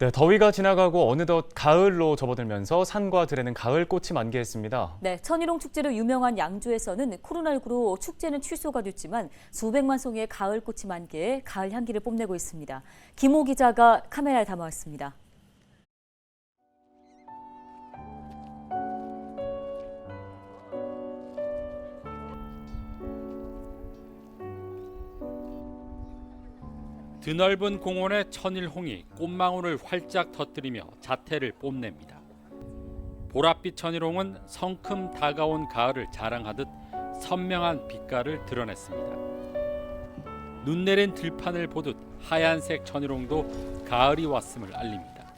네, 더위가 지나가고 어느덧 가을로 접어들면서 산과 들에는 가을 꽃이 만개했습니다. 네, 천일홍 축제로 유명한 양주에서는 코로나19로 축제는 취소가 됐지만 수백만 송이의 가을 꽃이 만개해 가을 향기를 뽐내고 있습니다. 김호 기자가 카메라에 담아왔습니다. 드넓은 공원의 천일홍이 꽃망울을 활짝 터뜨리며 자태를 뽐냅니다. 보랏빛 천일홍은 성큼 다가온 가을을 자랑하듯 선명한 빛깔을 드러냈습니다. 눈 내린 들판을 보듯 하얀색 천일홍도 가을이 왔음을 알립니다.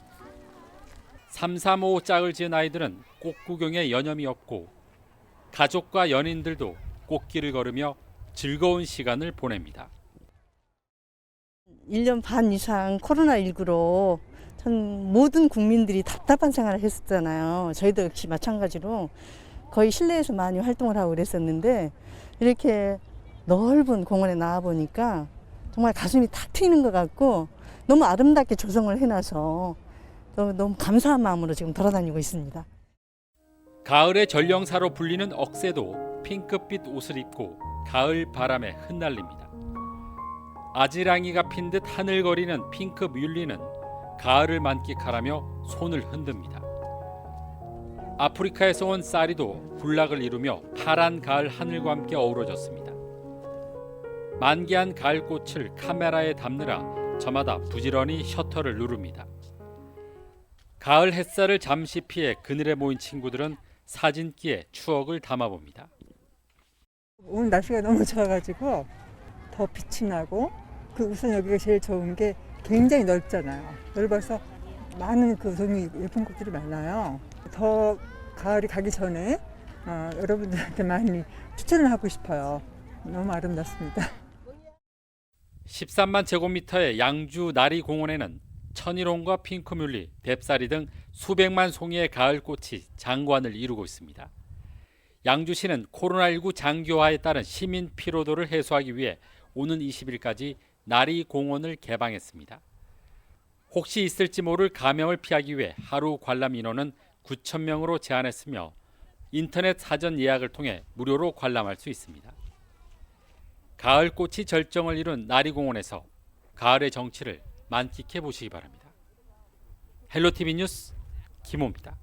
삼삼오오 짝을 지은 아이들은 꽃 구경에 여념이 없고 가족과 연인들도 꽃길을 걸으며 즐거운 시간을 보냅니다. 1년 반 이상 코로나19로 전 모든 국민들이 답답한 생활을 했었잖아요. 저희도 역시 마찬가지로 거의 실내에서 많이 활동을 하고 그랬었는데 이렇게 넓은 공원에 나와 보니까 정말 가슴이 탁 트이는 것 같고 너무 아름답게 조성을 해놔서 너무, 너무 감사한 마음으로 지금 돌아다니고 있습니다. 가을의 전령사로 불리는 억새도 핑크빛 옷을 입고 가을 바람에 흩날립니다. 아지랑이가 핀 듯 하늘거리는 핑크 뮬리는 가을을 만끽하라며 손을 흔듭니다. 아프리카에서 온 쌀이도 군락을 이루며 파란 가을 하늘과 함께 어우러졌습니다. 만개한 가을꽃을 카메라에 담느라 저마다 부지런히 셔터를 누릅니다. 가을 햇살을 잠시 피해 그늘에 모인 친구들은 사진기에 추억을 담아봅니다. 오늘 날씨가 너무 좋아가지고 더 빛이 나고 그 우선 여기가 제일 좋은 게 굉장히 넓잖아요. 넓어서 많은 그 종류 예쁜 꽃들이 많아요. 더 가을이 가기 전에 어, 여러분들한테 많이 추천을 하고 싶어요. 너무 아름답습니다. 13만 제곱미터의 양주 나리 공원에는 천일홍과 핑크뮬리, 뎁사리 등 수백만 송이의 가을꽃이 장관을 이루고 있습니다. 양주시는 코로나19 장기화에 따른 시민 피로도를 해소하기 위해 오는 20일까지 나리 공원을 개방했습니다. 혹시 있을지 모를 감염을 피하기 위해 하루 관람 인원은 9천 명으로 제한했으며 인터넷 사전 예약을 통해 무료로 관람할 수 있습니다. 가을 꽃이 절정을 이룬 나리공원에서 가을의 정취를 만끽해 보시기 바랍니다. 헬로티비 뉴스 김호입니다.